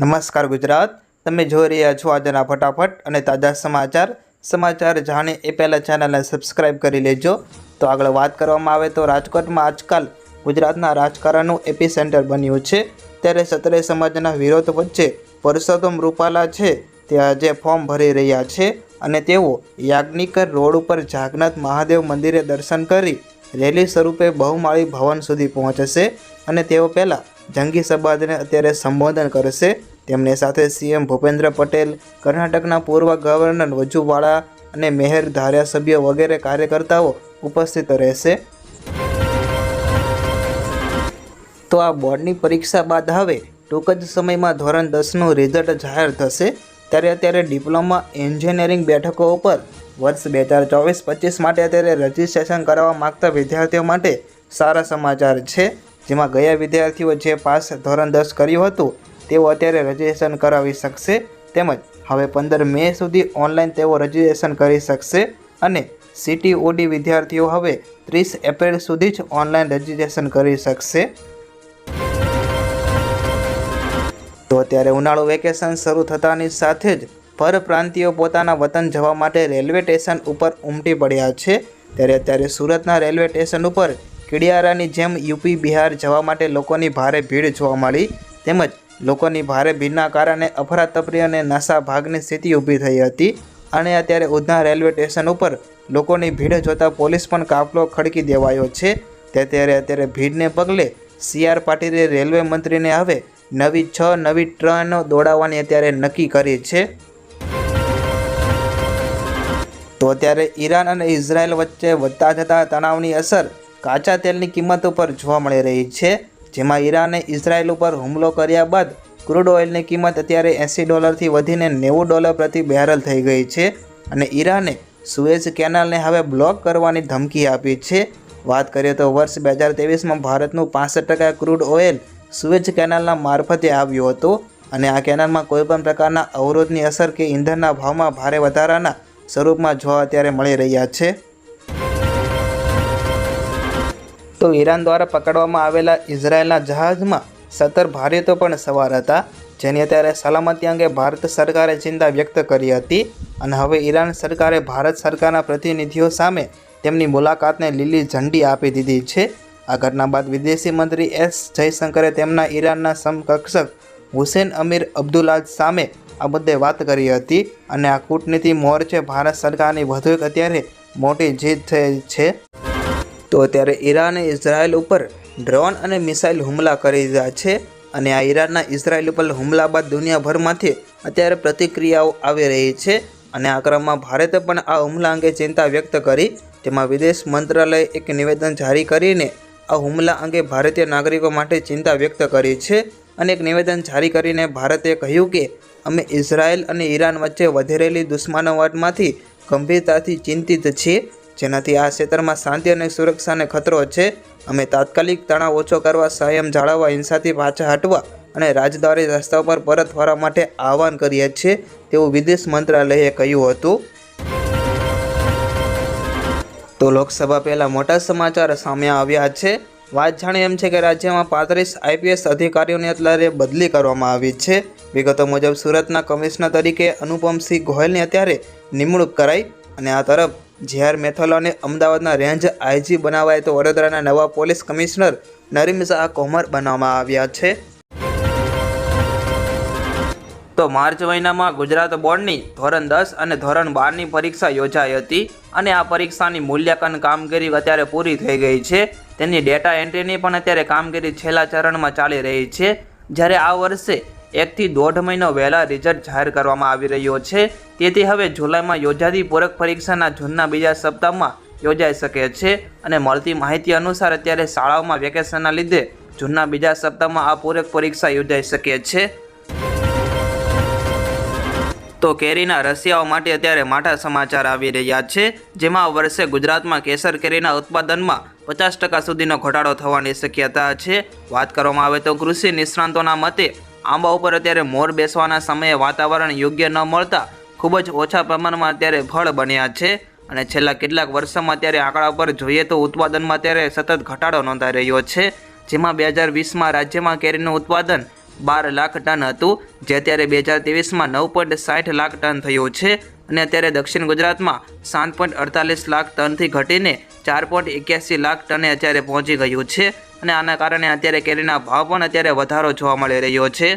નમસ્કાર ગુજરાત. તમે જોઈ રહ્યા છો આજના ફટાફટ અને તાજા સમાચાર. સમાચાર જાણે એ પહેલાં ચેનલને સબસ્ક્રાઇબ કરી લેજો. તો આગળ વાત કરવામાં આવે તો રાજકોટમાં આજકાલ ગુજરાતના રાજકારણનું એપી સેન્ટર બન્યું છે. ત્યારે સત્રે સમાજના વિરોધ વચ્ચે પરસોત્તમ રૂપાલા છે તે આજે ફોર્મ ભરી રહ્યા છે અને તેઓ યાજ્ઞિકર રોડ ઉપર જાગનાથ મહાદેવ મંદિરે દર્શન કરી રેલી સ્વરૂપે બહુમાળી ભવન સુધી પહોંચશે અને તેઓ પહેલાં જંગી સભાને અત્યારે સંબોધન કરશે. તેમની સાથે સીએમ ભૂપેન્દ્ર પટેલ, કર્ણાટકના પૂર્વ ગવર્નર વજુવાળા અને મેહર ધારાસભ્ય વગેરે કાર્યકર્તાઓ ઉપસ્થિત રહેશે. તો આ બોર્ડની પરીક્ષા બાદ હવે ટૂંક જ સમયમાં ધોરણ દસનું રિઝલ્ટ જાહેર થશે. ત્યારે અત્યારે ડિપ્લોમા એન્જિનિયરિંગ બેઠકો ઉપર વર્ષ બે હજાર ચોવીસ પચીસ માટે અત્યારે રજિસ્ટ્રેશન કરાવવા માગતા વિદ્યાર્થીઓ માટે સારા સમાચાર છે. જેમાં ગયા વિદ્યાર્થીઓ જે પાસ ધોરણ દસ કર્યું હતું, તેઓ અત્યારે રજીસ્ટ્રેશન કરાવી શકશે તેમજ હવે પંદર મે સુધી ઓનલાઈન તેઓ રજીસ્ટ્રેશન કરી શકશે અને સીટીઓડી વિદ્યાર્થીઓ હવે ત્રીસ એપ્રિલ સુધી જ ઓનલાઈન રજીસ્ટ્રેશન કરી શકશે. તો અત્યારે ઉનાળુ વેકેશન શરૂ થતાની સાથે જ પરપ્રાંતિયો પોતાના વતન જવા માટે રેલવે સ્ટેશન ઉપર ઉમટી પડ્યા છે. ત્યારે અત્યારે સુરતના રેલવે સ્ટેશન ઉપર કિડિયારાની જેમ યુપી, બિહાર જવા માટે લોકોની ભારે ભીડ જોવા મળી. તેમજ લોકોની ભારે ભીડના કારણે અફરાતફરી અને નાસા ભાગની સ્થિતિ ઊભી થઈ હતી. અને અત્યારે ઉધના રેલવે સ્ટેશન ઉપર લોકોની ભીડ જોતાં પોલીસ પણ કાફલો ખડકી દેવાયો છે. તે ત્યારે અત્યારે ભીડને પગલે સી આર પાટીલે રેલવે મંત્રીને હવે નવી છ, નવી ટ્રેનો દોડાવવાની અત્યારે નક્કી કરી છે. તો અત્યારે ઈરાન અને ઇઝરાયલ વચ્ચે વધતા જતા તણાવની અસર કાચા તેલની કિંમત ઉપર જોવા મળી રહી છે, જેમાં ઈરાને ઇઝરાયલ ઉપર હુમલો કર્યા બાદ ક્રૂડ ઓઇલની કિંમત અત્યારે એંસી ડોલરથી વધીને નેવું ડોલર પ્રતિ બેરલ થઈ ગઈ છે અને ઈરાને સુએઝ કેનાલને હવે બ્લોક કરવાની ધમકી આપી છે. વાત કરીએ તો વર્ષ બે હજાર ત્રેવીસમાં ભારતનું પાસઠ ટકા ક્રૂડ ઓઇલ સુએઝ કેનાલના મારફતે આવ્યું હતું અને આ કેનાલમાં કોઈપણ પ્રકારના અવરોધની અસર કે ઈંધણના ભાવમાં ભારે વધારાના સ્વરૂપમાં જોવા અત્યારે મળી રહ્યા છે. તો ઈરાન દ્વારા પકડવામાં આવેલા ઇઝરાયેલના જહાજમાં સત્તર ભારતીયો પણ સવાર હતા, જેની અત્યારે સલામતી અંગે ભારત સરકારે ચિંતા વ્યક્ત કરી હતી અને હવે ઈરાન સરકારે ભારત સરકારના પ્રતિનિધિઓ સામે તેમની મુલાકાતને લીલી ઝંડી આપી દીધી છે. આ ઘટના બાદ વિદેશી મંત્રી એસ જયશંકરે તેમના ઈરાનના સમકક્ષક હુસેન અમીર અબ્દુલ્લાજ સામે આ મુદ્દે વાત કરી હતી અને આ કૂટનીતિ મોરચે ભારત સરકારની વધુ એક અત્યારે મોટી જીત થઈ છે. તો અત્યારે ઈરાને ઇઝરાયલ ઉપર ડ્રોન અને મિસાઇલ હુમલા કરી દીધા છે અને આ ઈરાનના ઇઝરાયલ ઉપર હુમલા બાદ દુનિયાભરમાંથી અત્યારે પ્રતિક્રિયાઓ આવી રહી છે અને આ ક્રમમાં ભારતે પણ આ હુમલા અંગે ચિંતા વ્યક્ત કરી. તેમાં વિદેશ મંત્રાલયે એક નિવેદન જારી કરીને આ હુમલા અંગે ભારતીય નાગરિકો માટે ચિંતા વ્યક્ત કરી છે અને એક નિવેદન જારી કરીને ભારતે કહ્યું કે, અમે ઇઝરાયલ અને ઈરાન વચ્ચે વધેરેલી દુશ્મનાવટમાંથી ગંભીરતાથી ચિંતિત છીએ. જેનાથી આ ક્ષેત્રમાં શાંતિ અને સુરક્ષાને ખતરો છે. અમે તાત્કાલિક તણાવ ઓછો કરવા, સંયમ જાળવવા, હિંસાથી પાછા હટવા અને રાજદ્વારી રસ્તા પર પરત ફરવા માટે આહવાન કરીએ છીએ, તેવું વિદેશ મંત્રાલયે કહ્યું હતું. તો લોકસભા પહેલાં મોટા સમાચાર સામે આવ્યા છે. વાત જાણે એમ છે કે રાજ્યમાં પાંત્રીસ આઈપીએસ અધિકારીઓની અત્યારે બદલી કરવામાં આવી છે. વિગતો મુજબ સુરતના કમિશનર તરીકે અનુપમસિંહ ગોહિલની અત્યારે નિમણૂક કરાઈ અને આ તરફ જે મેથોલાને અમદાવાદના રેન્જ આઈજી બનાવાય તો વડોદરાના નવા પોલીસ કમિશનર નરીમ શાહ કોમર બનાવવામાં આવ્યા છે. તો માર્ચ મહિનામાં ગુજરાત બોર્ડની ધોરણ દસ અને ધોરણ બારની પરીક્ષા યોજાઈ હતી અને આ પરીક્ષાની મૂલ્યાંકન કામગીરી અત્યારે પૂરી થઈ ગઈ છે. તેની ડેટા એન્ટ્રીની પણ અત્યારે કામગીરી છેલ્લા ચરણમાં ચાલી રહી છે. જ્યારે આ વર્ષે એકથી દોઢ મહિનો વહેલા રિઝલ્ટ જાહેર કરવામાં આવી રહ્યો છે. તેથી હવે જુલાઈમાં યોજાતી પૂરક પરીક્ષાના જૂનના બીજા સપ્તાહમાં યોજાઈ શકે છે અને મળતી માહિતી અનુસાર અત્યારે શાળાઓમાં વેકેશનના લીધે જૂનના બીજા સપ્તાહમાં આ પૂરક પરીક્ષા યોજાઈ શકે છે. તો કેરીના રસિયાઓ માટે અત્યારે માઠા સમાચાર આવી રહ્યા છે, જેમાં વર્ષે ગુજરાતમાં કેસર કેરીના ઉત્પાદનમાં પચાસ ટકા સુધીનો ઘટાડો થવાની શક્યતા છે. વાત કરવામાં આવે તો કૃષિ નિષ્ણાંતોના મતે આંબા ઉપર અત્યારે મોર બેસવાના સમયે વાતાવરણ યોગ્ય ન મળતા ખૂબ જ ઓછા પ્રમાણમાં અત્યારે ફળ બન્યા છે અને છેલ્લા કેટલાક વર્ષોમાં અત્યારે આંકડા પર જોઈએ તો ઉત્પાદનમાં અત્યારે સતત ઘટાડો નોંધાઈ રહ્યો છે. જેમાં બે હજાર વીસમાં રાજ્યમાં કેરીનું ઉત્પાદન બાર લાખ ટન હતું, જે અત્યારે બે હજાર ત્રેવીસમાં નવ પોઈન્ટ સાઠ લાખ ટન થયું છે. અને અત્યારે દક્ષિણ ગુજરાતમાં સાત પોઈન્ટ અડતાલીસ લાખ ટનથી ઘટીને ચાર પોઈન્ટ એક્યાસી લાખ ટને અત્યારે પહોંચી ગયું છે અને આના કારણે અત્યારે કેરીના ભાવ પણ અત્યારે વધારો જોવા મળી રહ્યો છે.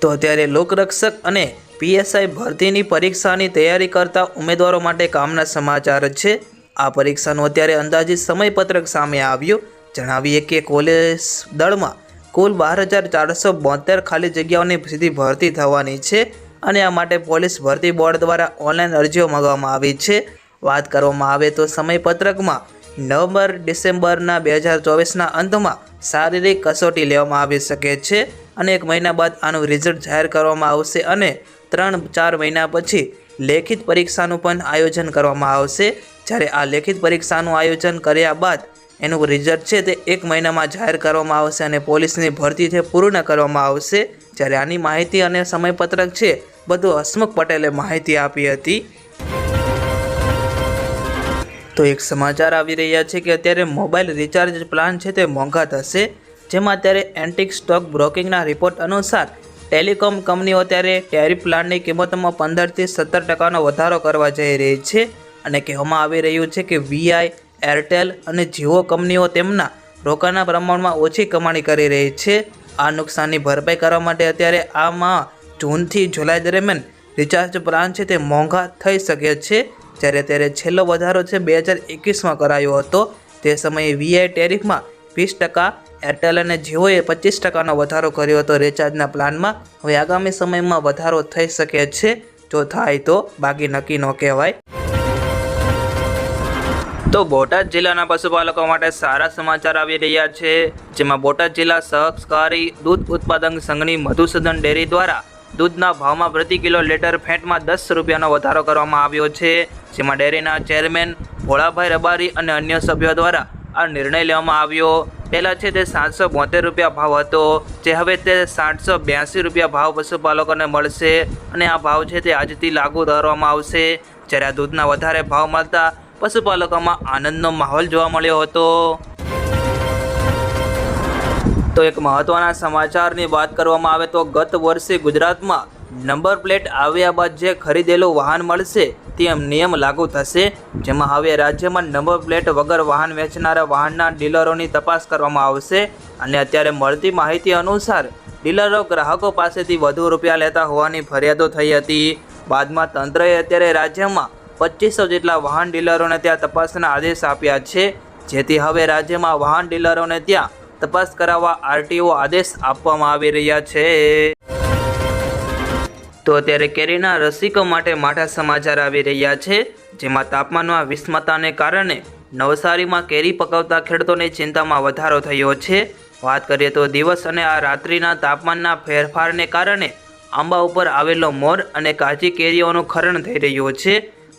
તો અત્યારે લોકરક્ષક અને પીએસઆઈ ભરતીની પરીક્ષાની તૈયારી કરતા ઉમેદવારો માટે કામના સમાચાર છે. આ પરીક્ષાનું અત્યારે અંદાજિત સમયપત્રક સામે આવ્યું. જણાવીએ કે કોલેજ દળમાં કુલ બાર હજાર ચારસો બોતેર ખાલી જગ્યાઓની સીધી ભરતી થવાની છે. અને આ માટે પોલીસ ભરતી બોર્ડ દ્વારા ઓનલાઈન અરજીઓ મંગાવવામાં આવી છે. વાત કરવામાં આવે તો સમયપત્રકમાં નવેમ્બર, ડિસેમ્બરના બે હજાર ચોવીસના અંતમાં શારીરિક કસોટી લેવામાં આવી શકે છે અને એક મહિના બાદ આનું રિઝલ્ટ જાહેર કરવામાં આવશે અને ત્રણ, ચાર મહિના પછી લેખિત પરીક્ષાનું પણ આયોજન કરવામાં આવશે. જ્યારે આ લેખિત પરીક્ષાનું આયોજન કર્યા બાદ એનું રિઝલ્ટ છે તે એક મહિનામાં જાહેર કરવામાં આવશે અને પોલીસની ભરતી તે પૂર્ણ કરવામાં આવશે. જ્યારે આની માહિતી અને સમયપત્રક છે બધું હસમુખ પટેલે માહિતી આપી હતી. તો એક સમાચાર આવી રહ્યા છે કે અત્યારે મોબાઈલ રિચાર્જ પ્લાન છે તે મોંઘા થશે. જેમાં અત્યારે એન્ટિક સ્ટોક બ્રોકિંગના રિપોર્ટ અનુસાર ટેલિકોમ કંપનીઓ અત્યારે ટેરિફ પ્લાનની કિંમતોમાં પંદરથી સત્તર ટકાનો વધારો કરવા જઈ રહી છે. અને કહેવામાં આવી રહ્યું છે કે વીઆઈ એરટેલ અને જીઓ કંપનીઓ તેમના રોકાણના પ્રમાણમાં ઓછી કમાણી કરી રહી છે. આ નુકસાનની ભરપાઈ કરવા માટે અત્યારે આમાં જૂનથી જુલાઈ દરમિયાન રિચાર્જ પ્લાન છે તે મોંઘા થઈ શકે છે. જ્યારે ત્યારે છેલ્લો વધારો છે બે હજાર એકવીસમાં કરાયો હતો. તે સમયે વીઆઈ ટેરિફમાં વીસ ટકા એરટેલ અને જીઓએ પચીસ ટકાનો વધારો કર્યો હતો રિચાર્જના પ્લાનમાં હવે આગામી સમયમાં વધારો થઈ શકે છે. જો થાય તો બાકી નક્કી ન કહેવાય. તો બોટાદ જિલ્લાના પશુપાલકો માટે સારા સમાચાર આવી રહ્યા છે. જેમાં બોટાદ જિલ્લા સહકારી દૂધ ઉત્પાદક સંઘની મધુસૂદન ડેરી દ્વારા દૂધના ભાવમાં પ્રતિ કિલો લીટર ફેટમાં દસ રૂપિયાનો વધારો કરવામાં આવ્યો છે, જેમાં ડેરીના ચેરમેન ભોળાભાઈ રબારી અને અન્ય સભ્યો દ્વારા આ નિર્ણય લેવામાં આવ્યો. પહેલાં છે તે સાતસો બોતેર રૂપિયા ભાવ હતો, જે હવે તે સાતસો બ્યાસી રૂપિયા ભાવ પશુપાલકોને મળશે અને આ ભાવ છે તે આજથી લાગુ કરવામાં આવશે. જ્યારે આ દૂધના વધારે ભાવ મળતા પશુપાલકોમાં આનંદનો માહોલ જોવા મળ્યો હતો. તો એક મહત્વના સમાચારની વાત કરવામાં આવે તો ગત વર્ષે ગુજરાતમાં નંબર પ્લેટ આવ્યા બાદ જે ખરીદેલું વાહન મળશે તેમ નિયમ લાગુ થશે, જેમાં હવે રાજ્યમાં નંબર પ્લેટ વગર વાહન વેચનારા વાહનના ડીલરોની તપાસ કરવામાં આવશે અને અત્યારે મળતી માહિતી અનુસાર ડીલરો ગ્રાહકો પાસેથી વધુ રૂપિયા લેતા હોવાની ફરિયાદો થઈ હતી. બાદમાં તંત્રએ અત્યારે રાજ્યમાં પચીસો જેટલા વાહન ડીલરોને ત્યાં તપાસના આદેશ આપ્યા છે, જેથી હવે રાજ્યમાં વાહન ડીલરોને ત્યાં તપાસ કરાવવા આરટીઓ આદેશ આપવામાં આવી રહ્યા છે. તો અત્યારે કેરીના રસિકો માટે માઠા સમાચાર આવી રહ્યા છે, જેમાં તાપમાનમાં વિષમતાને કારણે નવસારીમાં કેરી પકવતા ખેડૂતોની ચિંતામાં વધારો થયો છે. વાત કરીએ તો દિવસ અને આ રાત્રિના તાપમાનના ફેરફારને કારણે આંબા ઉપર આવેલો મોર અને કાચી કેરીઓનું ખરણ થઈ રહ્યું છે,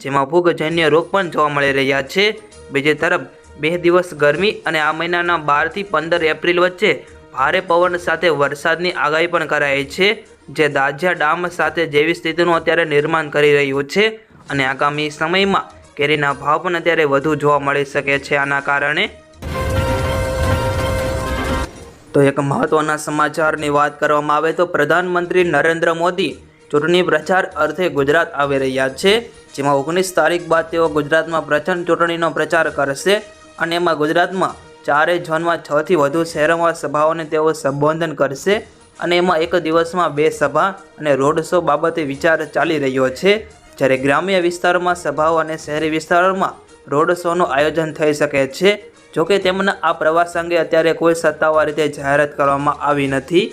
જેમાં ફૂગજન્ય રોગ પણ જોવા મળી રહ્યા છે. બીજી તરફ બે દિવસ ગરમી અને આ મહિનાના બારથી પંદર એપ્રિલ વચ્ચે ભારે પવન સાથે વરસાદની આગાહી પણ કરાઈ છે, જે દાજ્યા ડામ સાથે જેવી સ્થિતિનું અત્યારે નિર્માણ કરી રહ્યું છે અને આગામી સમયમાં કેરીના ભાવ પણ અત્યારે વધુ જોવા મળી શકે છે આના કારણે. તો એક મહત્વના સમાચારની વાત કરવામાં આવે તો પ્રધાનમંત્રી નરેન્દ્ર મોદી ચૂંટણી પ્રચાર અર્થે ગુજરાત આવી રહ્યા છે, જેમાં ઓગણીસ તારીખ બાદ તેઓ ગુજરાતમાં પ્રચંડ ચૂંટણીનો પ્રચાર કરશે. અને એમાં ગુજરાતમાં ચારે ઝોનમાં છથી વધુ શહેરોમાં સભાઓને તેઓ સંબોધન કરશે અને એમાં એક દિવસમાં બે સભા અને રોડ શો બાબતે વિચાર ચાલી રહ્યો છે. જ્યારે ગ્રામ્ય વિસ્તારોમાં સભાઓ અને શહેરી વિસ્તારોમાં રોડ શોનું આયોજન થઈ શકે છે. જોકે તેમના આ પ્રવાસ અંગે અત્યારે કોઈ સત્તાવાર રીતે જાહેરાત કરવામાં આવી નથી.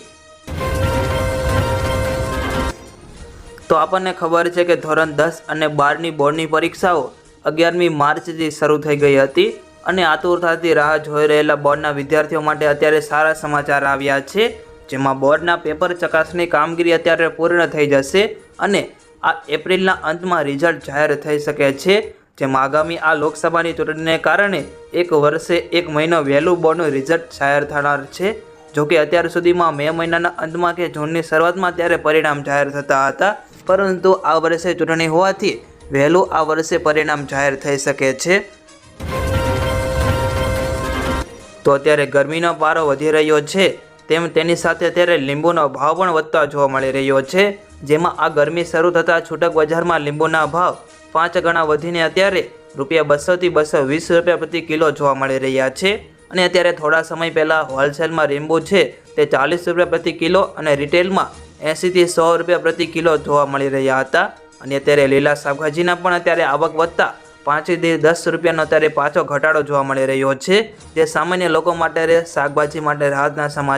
તો આપણને ખબર છે કે ધોરણ દસ અને બારની બોર્ડની પરીક્ષાઓ અગિયારમી માર્ચથી શરૂ થઈ ગઈ હતી. અને આતુરતાથી રાહ જોઈ રહેલા બોર્ડના વિદ્યાર્થીઓ માટે અત્યારે સારા સમાચાર આવ્યા છે, જેમાં બોર્ડના પેપર ચકાસણી કામગીરી અત્યારે પૂર્ણ થઈ જશે અને આ એપ્રિલના અંતમાં રિઝલ્ટ જાહેર થઈ શકે છે, જેમાં આગામી આ લોકસભાની ચૂંટણીને કારણે એક વર્ષે એક મહિનો વહેલું બોર્ડનું રિઝલ્ટ જાહેર થનાર છે જોકે અત્યાર સુધીમાં મે મહિનાના અંતમાં કે જૂનની શરૂઆતમાં ત્યારે પરિણામ જાહેર થતા હતા, પરંતુ આ વર્ષે ચૂંટણી હોવાથી વહેલું આ વર્ષે પરિણામ જાહેર થઈ શકે છે. તો અત્યારે ગરમીનો પારો વધી રહ્યો છે, તેમ તેની સાથે અત્યારે લીંબુનો ભાવ પણ વધતા જોવા મળી રહ્યો છે, જેમાં આ ગરમી શરૂ થતાં છૂટક બજારમાં લીંબુના ભાવ પાંચ ગણા વધીને અત્યારે રૂપિયા બસોથી બસો વીસ રૂપિયા પ્રતિ કિલો જોવા મળી રહ્યા છે. અને અત્યારે થોડા સમય પહેલાં હોલસેલમાં લીંબુ છે, તે ચાલીસ રૂપિયા પ્રતિ કિલો અને રિટેલમાં એંસીથી સો રૂપિયા પ્રતિ કિલો જોવા મળી રહ્યા હતા. અને અત્યારે લીલા શાકભાજીના પણ અત્યારે આવક વધતા પાંચથી દસ રૂપિયાનો અત્યારે પાછો ઘટાડો જોવા મળી રહ્યો છે. જે સામાન્ય લોકો માટે શાકભાજી માટે રાહતના સમાચાર